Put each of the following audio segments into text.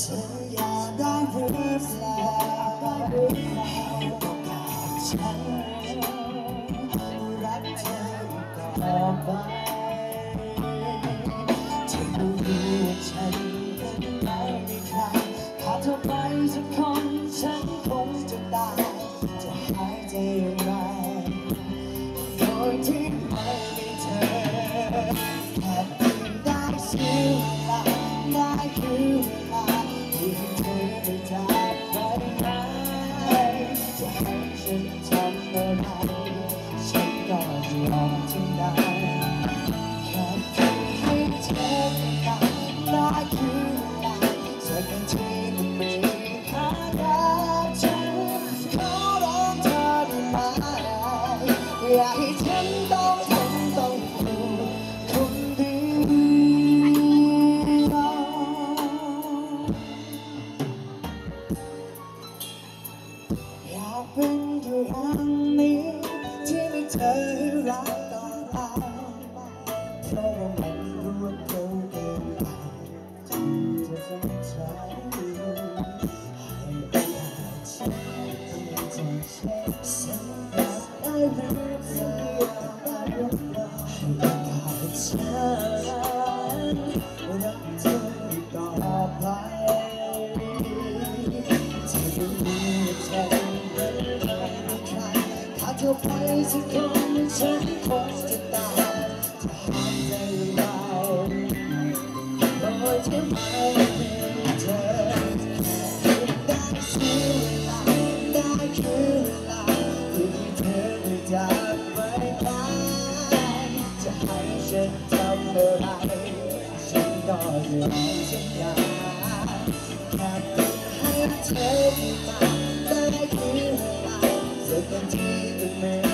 สัญญาได้หรือเปล่าให้โอกาสฉันรักเธอต่อไปเธอรู้ว่าฉันเป็นไม่มีใครถ้าเธอไปสักคนฉันคงจะตายจะหายใจอย่างไร อย่าให้ฉันต้องทนต้องอยู่คนเดียวอยากเป็นอยู่อย่างนี้ เธอให้รักต่อไปเพราะว่ามันรวดเร็วเกินไปที่จะสนใจให้โอกาสฉันจะเช็คสัญญาได้หรือเปล่าให้โอกาสฉันรักเธอต่อไป สักคนฉันคงจะตายจะหายใจยาวโดยที่ไม่มีเธอได้เสียเวลาได้คือเวลาที่เธอได้จากไปไหนจะให้ฉันทำอะไรฉันก็ยอมสัญญาแค่เพียงให้เธอได้มาได้คือเวลาสักนทีก็ไม่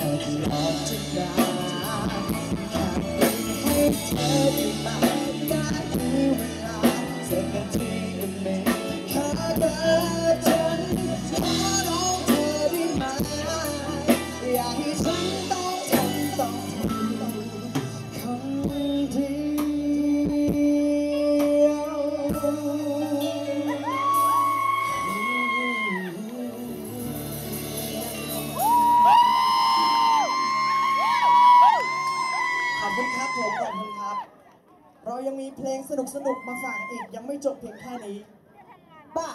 ฉันก็จะยอมทุก คุณครับผมขอบคุณครับ เรายังมีเพลงสนุกๆ มาฝากอีกยังไม่จบเพียงแค่นี้บ้า